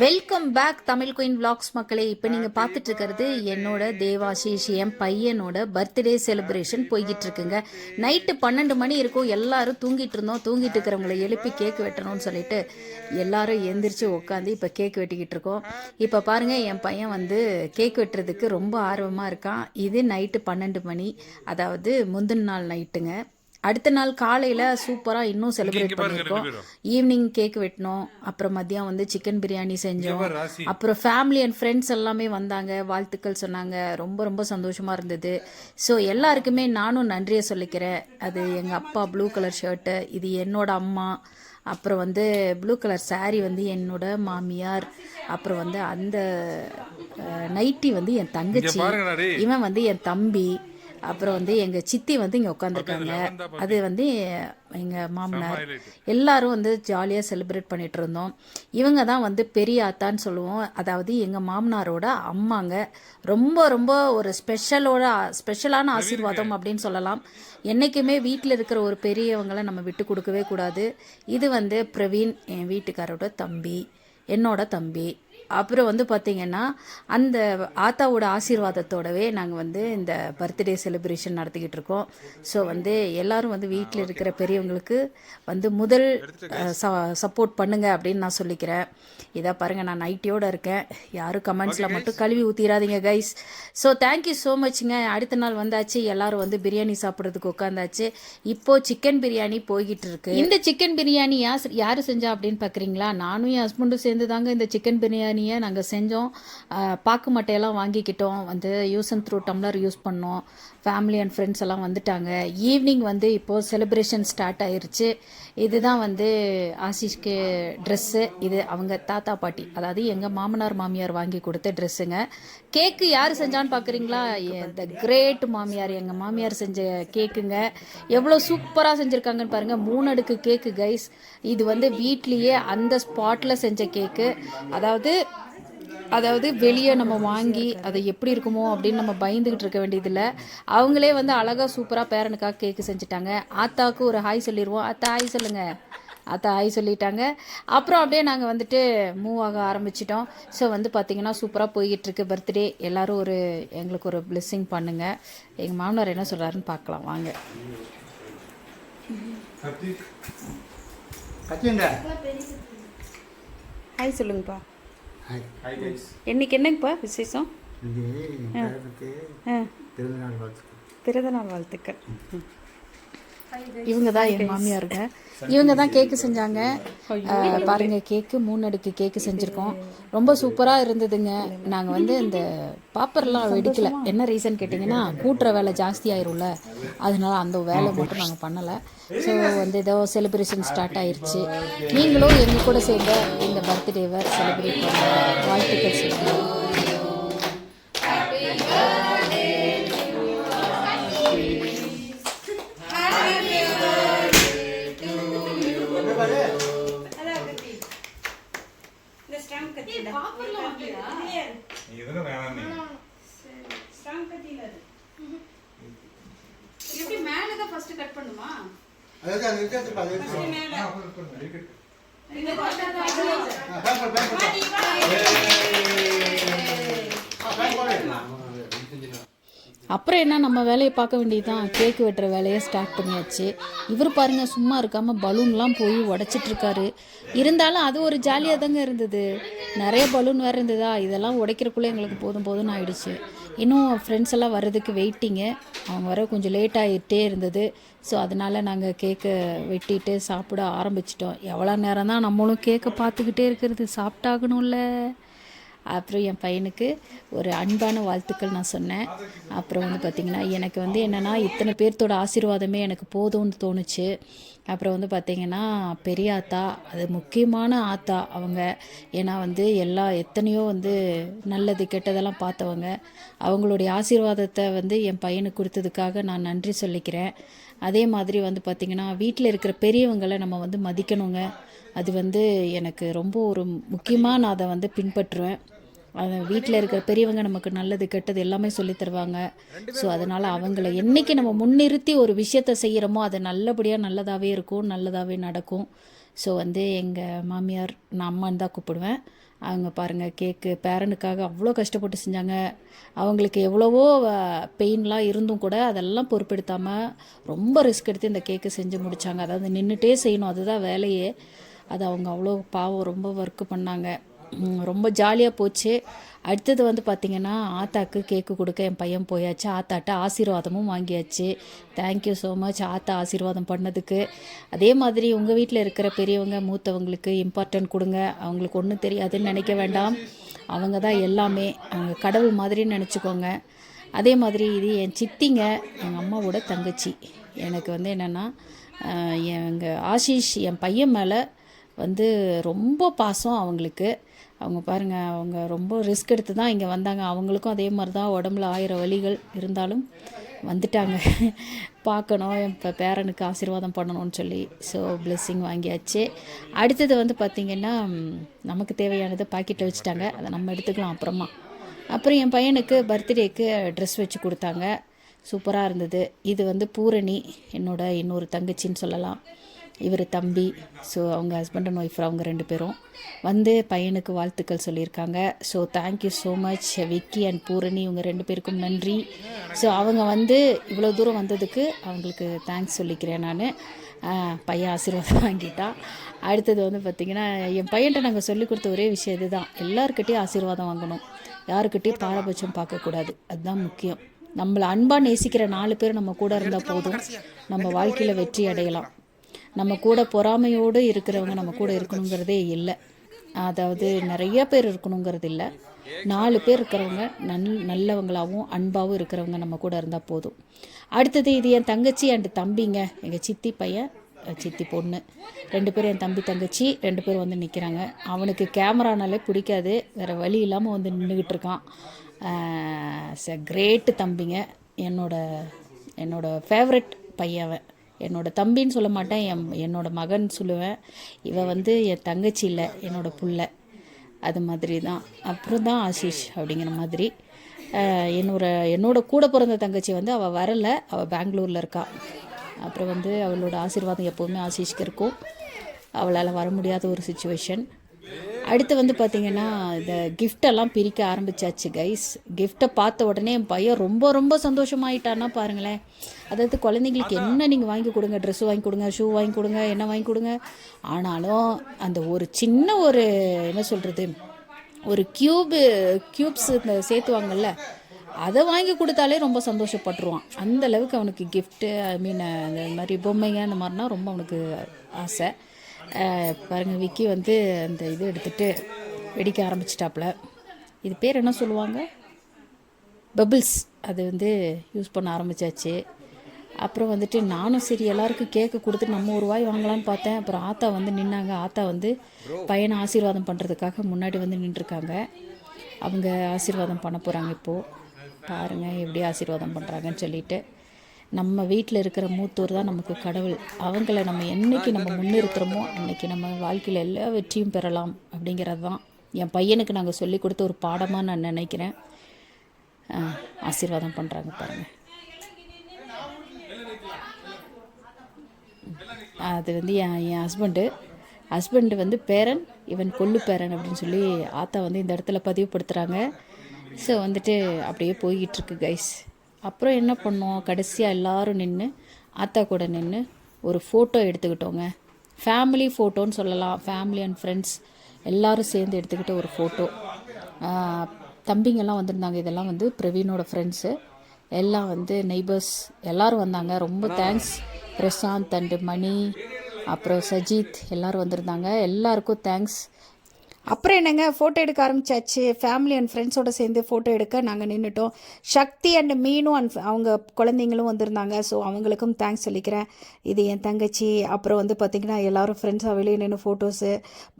Welcome back Tamil queen vlogs மக்களே. இப்போ நீங்கள் பார்த்துட்டு இருக்கிறது என்னோட தேவாஷிஷ் என் பையனோட பர்த்டே செலிப்ரேஷன் போய்கிட்டு இருக்குங்க நைட்டு பன்னெண்டு மணி இருக்கும். எல்லாரும் தூங்கிட்டு இருந்தோம் தூங்கிட்டு இருக்கிறவங்களை எழுப்பி கேக் வெட்டணும்னு சொல்லிட்டு எல்லாரும் எந்திரிச்சு உட்காந்து இப்போ கேக் வெட்டிக்கிட்டு இருக்கோம் இப்போ பாருங்க என் பையன் வந்து கேக் வெட்டுறதுக்கு ரொம்ப ஆர்வமாக இருக்கான். இது நைட்டு பன்னெண்டு மணி. அதாவது முந்தின நாள் நைட்டுங்க அடுத்த நாள் காலையில் சூப்பராக இன்னும் செலிப்ரேட் பண்ணியிருக்கோம் ஈவினிங் கேக் வெட்டினோம். அப்புறம் மதியம் வந்து சிக்கன் பிரியாணி செஞ்சோம். அப்புறம் ஃபேமிலி அண்ட் ஃப்ரெண்ட்ஸ் எல்லாமே வந்தாங்க. வாழ்த்துக்கள் சொன்னாங்க. ரொம்ப ரொம்ப சந்தோஷமாக இருந்தது. ஸோ எல்லாருக்குமே நானும் நன்றியை சொல்லிக்கிறேன். அது எங்கள் அப்பா ப்ளூ கலர் ஷர்ட்டு இது என்னோட அம்மா. அப்புறம் வந்து ப்ளூ கலர் saree வந்து என்னோட மாமியார். அப்புறம் வந்து அந்த நைட்டி வந்து என் தங்கச்சி. இவன் வந்து என் தம்பி. அப்புறம் வந்து எங்கள் சித்தி வந்து இங்கே உட்காந்துருக்காங்க அது வந்து எங்கள் மாமனார். எல்லாரும் வந்து ஜாலியாக செலிப்ரேட் பண்ணிட்டு இருந்தோம் இவங்க தான் வந்து பெரிய ஆத்தான்னு சொல்லுவோம். அதாவது எங்கள் மாமனாரோட அம்மாங்க. ரொம்ப ரொம்ப ஒரு ஸ்பெஷலோட ஸ்பெஷலான ஆசீர்வாதம் அப்படின்னு சொல்லலாம். என்றைக்குமே வீட்டில் இருக்கிற ஒரு பெரியவங்களை நம்ம விட்டு கொடுக்கவே கூடாது. இது வந்து பிரவீன் என் வீட்டுக்காரோட தம்பி. என்னோட தம்பி. அப்புறம் வந்து பார்த்திங்கன்னா அந்த ஆத்தாவோட ஆசீர்வாதத்தோடவே நாங்கள் வந்து இந்த பர்த்டே செலிப்ரேஷன் நடத்திக்கிட்டு இருக்கோம். ஸோ வந்து எல்லாரும் வந்து வீட்டில் இருக்கிற பெரியவங்களுக்கு வந்து முதல் சப்போர்ட் பண்ணுங்க அப்படின்னு நான் சொல்லிக்கிறேன். இதை பாருங்கள் நான் நைட்டியோடு இருக்கேன். யாரும் கமெண்ட்ஸில் மட்டும் கழுவி ஊற்றிடாதீங்க guys so thank you so மச்ங்க அடுத்த நாள் வந்தாச்சு எல்லாரும் வந்து பிரியாணி சாப்பிட்றதுக்கு உட்காந்தாச்சு. இப்போ சிக்கன் பிரியாணி போய்கிட்டு இருக்கு. இந்த சிக்கன் பிரியாணி யார் யார் செஞ்சா அப்படின்னு பார்க்குறீங்களா நானும் என் ஹஸ்பண்டும் சேர்ந்து தாங்க இந்த சிக்கன் பிரியாணியை நாங்கள் செஞ்சோம். பாக்கு மட்டையெல்லாம் வாங்கிக்கிட்டோம். வந்து use and throw tumbler use பண்ணோம். ஃபேமிலி அண்ட் ஃப்ரெண்ட்ஸ் எல்லாம் வந்துட்டாங்க. ஈவினிங் வந்து இப்போது செலிப்ரேஷன் ஸ்டார்ட் ஆயிடுச்சு இதுதான் வந்து ஆசிஷ்க்கு ட்ரெஸ்ஸு இது அவங்க தாத்தா பாட்டி அதாவது எங்கள் மாமனார் மாமியார் வாங்கி கொடுத்த ட்ரெஸ்ஸுங்க கேக்கு யார் செஞ்சான்னு பார்க்குறீங்களா த கிரேட் மாமியார் எங்கள் மாமியார் செஞ்ச கேக்குங்க எவ்வளோ சூப்பராக செஞ்சுருக்காங்கன்னு பாருங்கள் மூணு அடுக்கு கேக்கு கைஸ் இது வந்து வீட்லேயே அந்த ஸ்பாட்டில் செஞ்ச கேக்கு அதாவது அதாவது வெளியே நம்ம வாங்கி அதை எப்படி இருக்குமோ அப்படின்னு நம்ம பயந்துக்கிட்டு இருக்க வேண்டியதில்லை. அவங்களே வந்து அழகாக சூப்பராக பேரனுக்காக கேக்கு செஞ்சுட்டாங்க. ஆத்தாவுக்கு ஒரு ஹாய் சொல்லிடுவோம் அத்தா ஹாய் சொல்லுங்க. அத்தா ஹாய் சொல்லிட்டாங்க. அப்புறம் அப்படியே நாங்கள் வந்துட்டு மூவ் ஆக ஆரம்பிச்சிட்டோம். ஸோ வந்து பார்த்திங்கன்னா சூப்பராக போய்கிட்டு இருக்கு பர்த்டே எல்லாரும் ஒரு எங்களுக்கு ஒரு blessing பண்ணுங்க. எங்கள் மாமனார் என்ன சொல்கிறாருன்னு பார்க்கலாம் வாங்க. ஹாய் சொல்லுங்கப்பா. ஹாய் என்னைக்கு என்னங்கப்பா விசேஷம்? பிறந்தநாள் வாழ்த்துக்கள். பிறந்தநாள் வாழ்த்துக்கள். இவங்க தான் என் மாமியாருங்க. இவங்க தான் கேக்கு செஞ்சாங்க. பாருங்க கேக்கு மூணு அடுக்கு கேக்கு செஞ்சுருக்கோம். ரொம்ப சூப்பராக இருந்ததுங்க. நாங்கள் வந்து இந்த பாப்பர்லாம் வெடிக்கல. என்ன ரீசன் கேட்டிங்கன்னா கூட்டுற வேலை ஜாஸ்தி ஆயிரும்ல. அதனால அந்த வேலை மட்டும் நாங்கள் பண்ணலை. ஸோ வந்து ஏதோ செலிப்ரேஷன் ஸ்டார்ட் ஆயிருச்சு. நீங்களும் எங்கள் கூட சேர்ந்த இந்த பர்த்டேவை செலிப்ரேட் பண்ண வாழ்த்துக்கள் சொல்லுங்கள் இதெல்லாம் அதாவது அந்த வித்தியாசம் பாரு. அப்புறம் என்ன நம்ம வேலையை பார்க்க வேண்டியதுதான். கேக் வெட்டுற வேலையை ஸ்டார்ட் பண்ணியாச்சு. இவர் பாருங்க சும்மா இருக்காம பலூன்லாம் போய் உடைச்சிட்டு இருக்காரு இருந்தாலும் அது ஒரு ஜாலியாக தாங்க இருந்தது. நிறைய பலூன் வேறு இருந்ததா? இதெல்லாம் உடைக்கிறக்குள்ளே எங்களுக்கு போதும் போதும்னு ஆயிடுச்சு. இன்னும் ஃப்ரெண்ட்ஸ் எல்லாம் வர்றதுக்கு வெயிட்டிங்க அவங்க வர கொஞ்சம் லேட் ஆகிட்டே இருந்தது. ஸோ அதனால் நாங்கள் கேக்கை வெட்டிட்டு சாப்பிட ஆரம்பிச்சிட்டோம். எவ்வளோ நேரம் தான் நம்மளும் கேக்கை பார்த்துக்கிட்டே இருக்கிறது சாப்பிட்டாகணும்ல. அப்புறம் என் பையனுக்கு ஒரு அன்பான வாழ்த்துக்கள் நான் சொன்னேன். அப்புறம் வந்து பார்த்திங்கன்னா எனக்கு வந்து என்னென்னா இத்தனை பேர்த்தோட ஆசீர்வாதமே எனக்கு போதும்னு தோணுச்சு. அப்புறம் வந்து பார்த்திங்கன்னா பெரிய ஆத்தா அது முக்கியமான ஆத்தா அவங்க. ஏன்னா வந்து எல்லா எத்தனையோ வந்து நல்லது கெட்டதெல்லாம் பார்த்தவங்க. அவங்களுடைய ஆசீர்வாதத்தை வந்து என் பையனுக்கு கொடுத்ததுக்காக நான் நன்றி சொல்லிக்கிறேன். அதே மாதிரி வந்து பார்த்திங்கன்னா வீட்டில் இருக்கிற பெரியவங்களை நம்ம வந்து மதிக்கணுங்க. அது வந்து எனக்கு ரொம்ப ஒரு முக்கியமாக நான் அதை வந்து பின்பற்றுவேன். வீட்டில் இருக்கிற பெரியவங்க நமக்கு நல்லது கெட்டது எல்லாமே சொல்லி தருவாங்க. ஸோ அதனால் அவங்கள என்னைக்கு நம்ம முன்னிறுத்தி ஒரு விஷயத்த செய்கிறோமோ அது நல்லபடியாக நல்லதாகவே இருக்கும் நல்லதாகவே நடக்கும். ஸோ வந்து எங்கள் மாமியார் நான் அம்மான்னு தான் கூப்பிடுவேன். அவங்க பாருங்கள் கேக்கு பேரனுக்காக அவ்வளோ கஷ்டப்பட்டு செஞ்சாங்க. அவங்களுக்கு எவ்வளவோ பெயின்லாம் இருந்தும் கூட அதெல்லாம் பொறுப்பெடுத்தாமல் ரொம்ப ரிஸ்க் எடுத்து இந்த கேக்கு செஞ்சு முடித்தாங்க அதாவது நின்றுட்டே செய்யணும் அதுதான் வேலையே. அது அவங்க அவ்வளோ பாவம் ரொம்ப ஒர்க்கு பண்ணாங்க. ரொம்ப ஜாலியாக போச்சு. அடுத்தது வந்து பார்த்திங்கன்னா ஆத்தாக்கு கேக்கு கொடுக்க என் பையன் போயாச்சு. ஆத்தாட்ட ஆசீர்வாதமும் வாங்கியாச்சு. தேங்க்யூ ஸோ மச் ஆத்தா ஆசீர்வாதம் பண்ணதுக்கு. அதே மாதிரி உங்கள் வீட்டில் இருக்கிற பெரியவங்க மூத்தவங்களுக்கு இம்பார்ட்டன்ட் கொடுங்க. அவங்களுக்கு ஒன்றும் தெரியாதுன்னு நினைக்க வேண்டாம். அவங்க தான் எல்லாமே. அவங்க கடவுள் மாதிரின்னு நினச்சிக்கோங்க. அதே மாதிரி இது என் சித்திங்க எங்கள் அம்மாவோட தங்கச்சி. எனக்கு வந்து என்னென்னா எங்கள் ஆஷிஷ் என் பையன் மேலே வந்து ரொம்ப பாசம் அவங்களுக்கு. அவங்க பாருங்கள் அவங்க ரொம்ப ரிஸ்க் எடுத்து தான் இங்கே வந்தாங்க. அவங்களுக்கும் அதே மாதிரி தான் உடம்புல ஆயிரம் வழிகள் இருந்தாலும் வந்துட்டாங்க. பார்க்கணும் என் இப்போ பேரனுக்கு ஆசீர்வாதம் பண்ணணும்னு சொல்லி. ஸோ பிளெஸ்ஸிங் வாங்கியாச்சு. அடுத்தது வந்து பார்த்திங்கன்னா நமக்கு தேவையானதை பாக்கெட்டில் வச்சுட்டாங்க. அதை நம்ம எடுத்துக்கலாம் அப்புறமா. அப்புறம் என் பையனுக்கு பர்த்டேக்கு ட்ரெஸ் வச்சு கொடுத்தாங்க. சூப்பராக இருந்தது. இது வந்து பூரணி என்னோட இன்னொரு தங்கச்சின்னு சொல்லலாம். இவர் தம்பி. ஸோ அவங்க ஹஸ்பண்ட் அண்ட் ஒய்ஃப் அவங்க ரெண்டு பேரும். வந்து பையனுக்கு வாழ்த்துக்கள் சொல்லியிருக்காங்க. So thank you so much Vicky and Poorani. இவங்க ரெண்டு பேருக்கும் நன்றி. ஸோ அவங்க வந்து இவ்வளோ தூரம் வந்ததுக்கு அவங்களுக்கு தேங்க்ஸ் சொல்லிக்கிறேன் நான். பையன் ஆசீர்வாதம் வாங்கிட்டான். அடுத்தது வந்து பார்த்திங்கன்னா என் பையன்கிட்ட நாங்கள் சொல்லி கொடுத்த ஒரே விஷயம் இதுதான். எல்லாருக்கிட்டேயும் ஆசீர்வாதம் வாங்கணும். யாருக்கிட்டையும் பாரபட்சம் பார்க்கக்கூடாது. அதுதான் முக்கியம். நம்மளை அன்பாக நேசிக்கிற நாலு பேர் நம்ம கூட இருந்தால் போதும். நம்ம வாழ்க்கையில் வெற்றி அடையலாம். நம்ம கூட பொறாமையோடு இருக்கிறவங்க நம்ம கூட இருக்கணுங்கிறதே இல்லை. அதாவது நிறைய பேர் இருக்கணுங்கிறது இல்லை. நாலு பேர் இருக்கிறவங்க நல் நல்லவங்களாகவும் அன்பாகவும் இருக்கிறவங்க நம்ம கூட இருந்தால் போதும். அடுத்தது இது என் தங்கச்சி அண்டு தம்பிங்க. எங்கள் சித்தி பையன் சித்தி பொண்ணு. ரெண்டு பேரும் என் தம்பி தங்கச்சி ரெண்டு பேரும் வந்து நிற்கிறாங்க அவனுக்கு கேமரானாலே பிடிக்காது. வேறு வழி இல்லாமல் வந்து நின்றுக்கிட்டு இருக்கான். ச கிரேட்டு தம்பிங்க. என்னோட என்னோட ஃபேவரட் பையன் என்னோடய என்னோட தம்பின்னு சொல்ல மாட்டேன் என் என்னோட மகன் சொல்லுவேன். இவன் வந்து என் தங்கச்சி இல்லை என்னோட புள்ள. அது மாதிரி தான் அப்புறம் தான் ஆஷிஷ் அப்படிங்கிற மாதிரி. என்னோட என்னோட கூட பிறந்த தங்கச்சி வந்து அவள் வரலை. அவள் பெங்களூரில் இருக்கா. அப்புறம் வந்து அவளோட ஆசீர்வாதம் எப்போவுமே ஆஷிஷ்க்கு இருக்கும். அவளால் வர முடியாத ஒரு சுச்சுவேஷன் அடுத்து வந்து பார்த்திங்கன்னா இந்த கிஃப்டெல்லாம் பிரிக்க ஆரம்பிச்சாச்சு கைஸ் கிஃப்ட்டை பார்த்த உடனே என் பையன் ரொம்ப ரொம்ப சந்தோஷமாயிட்டான்னா பாருங்களேன். அதாவது குழந்தைங்களுக்கு என்ன நீங்கள் வாங்கி கொடுங்க? ட்ரெஸ் வாங்கி கொடுங்க ஷூ வாங்கி கொடுங்க என்ன வாங்கி கொடுங்க. ஆனாலும் அந்த ஒரு சின்ன ஒரு என்ன சொல்கிறது ஒரு க்யூபு க்யூப்ஸ் இந்த சேர்த்துவாங்கல்ல அதை வாங்கி கொடுத்தாலே ரொம்ப சந்தோஷப்பட்டுருவான். அந்த அளவுக்கு அவனுக்கு கிஃப்ட்டு ஐ மீன் அந்த மாதிரி பொம்மைங்க அந்த மாதிரினா ரொம்ப அவனுக்கு ஆசை. பாருங்கள் விக்கி வந்து அந்த இது எடுத்துகிட்டு வெடிக்க ஆரம்பிச்சிட்டாப்புல. இது பேர் என்ன சொல்லுவாங்க? பபிள்ஸ் அது வந்து யூஸ் பண்ண ஆரம்பித்தாச்சு அப்புறம் வந்துட்டு நானும் சரி எல்லாருக்கும் கேக்கு கொடுத்து நம்ம ஒரு வாய் வாங்கலாம்னு பார்த்தேன். அப்புறம் ஆத்தா வந்து நின்னாங்க. ஆத்தா வந்து பையனை ஆசீர்வாதம் பண்ணுறதுக்காக முன்னாடி வந்து நின்றுருக்காங்க. அவங்க ஆசீர்வாதம் பண்ண போகிறாங்க இப்போது பாருங்கள் எப்படி ஆசீர்வாதம் பண்ணுறாங்கன்னு சொல்லிட்டு. நம்ம வீட்டில் இருக்கிற மூத்தோர் தான் நமக்கு கடவுள். அவங்கள நம்ம என்னைக்கு நம்ம முன்னிறுத்துறோமோ அன்னைக்கு நம்ம வாழ்க்கையில் எல்லா வெற்றியும் பெறலாம் அப்படிங்கிறது தான். என் பையனுக்கு நாங்கள் சொல்லி கொடுத்த ஒரு பாடமாக நான் நினைக்கிறேன். ஆசீர்வாதம் பண்ணுறாங்க பாருங்கள் அது வந்து என் என் ஹஸ்பண்டு ஹஸ்பண்டு வந்து பேரன் இவன் கொள்ளு பேரன் அப்படின்னு சொல்லி ஆத்தா வந்து இந்த இடத்துல பதிவுபடுத்துகிறாங்க ஸோ வந்துட்டு அப்படியே போய்கிட்டுருக்கு கைஸ் அப்புறம் என்ன பண்ணோம் கடைசியாக எல்லாரும் நின்று ஆத்தா கூட நின்று ஒரு ஃபோட்டோ எடுத்துக்கிட்டோங்க. ஃபேமிலி ஃபோட்டோன்னு சொல்லலாம். ஃபேமிலி அண்ட் ஃப்ரெண்ட்ஸ் எல்லோரும் சேர்ந்து எடுத்துக்கிட்ட ஒரு ஃபோட்டோ தம்பிங்கெல்லாம் வந்திருந்தாங்க. இதெல்லாம் வந்து பிரவீனோட ஃப்ரெண்ட்ஸு எல்லாம் வந்து நெய்பர்ஸ் எல்லோரும் வந்தாங்க. ரொம்ப தேங்க்ஸ் பிரசாந்த் அண்டு மணி அப்புறம் சஜித் எல்லாரும் வந்திருந்தாங்க. எல்லாருக்கும் தேங்க்ஸ் அப்புறம் என்னங்க ஃபோட்டோ எடுக்க ஆரம்பிச்சாச்சு. ஃபேமிலி அண்ட் ஃப்ரெண்ட்ஸோட சேர்ந்து ஃபோட்டோ எடுக்க நாங்கள் நின்றுட்டோம் சக்தி அண்ட் மீனும் அண்ட் அவங்க குழந்தைங்களும் வந்திருந்தாங்க. ஸோ அவங்களுக்கும் தேங்க்ஸ் சொல்லிக்கிறேன். இது என் தங்கச்சி. அப்புறம் வந்து பார்த்திங்கன்னா எல்லாரும் ஃப்ரெண்ட்ஸாக வெளியே நின்று ஃபோட்டோஸு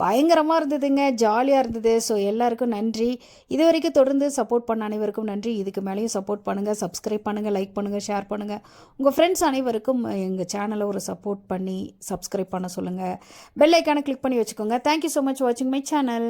பயங்கரமாக இருந்ததுங்க. ஜாலியாக இருந்தது. ஸோ எல்லாருக்கும் நன்றி. இது வரைக்கும் தொடர்ந்து சப்போர்ட் பண்ண அனைவருக்கும் நன்றி. இதுக்கு மேலேயும் சப்போர்ட் பண்ணுங்கள் சப்ஸ்கிரைப் பண்ணுங்கள் லைக் பண்ணுங்கள் ஷேர் பண்ணுங்கள் உங்கள் ஃப்ரெண்ட்ஸ் அனைவருக்கும் எங்கள் சேனலை ஒரு சப்போர்ட் பண்ணி சப்ஸ்கிரைப் பண்ண சொல்லுங்கள் பெல் ஐக்கானை கிளிக் பண்ணி வச்சுக்கோங்க. தேங்க்யூ ஸோ மச் வாட்சிங் மை சேனல்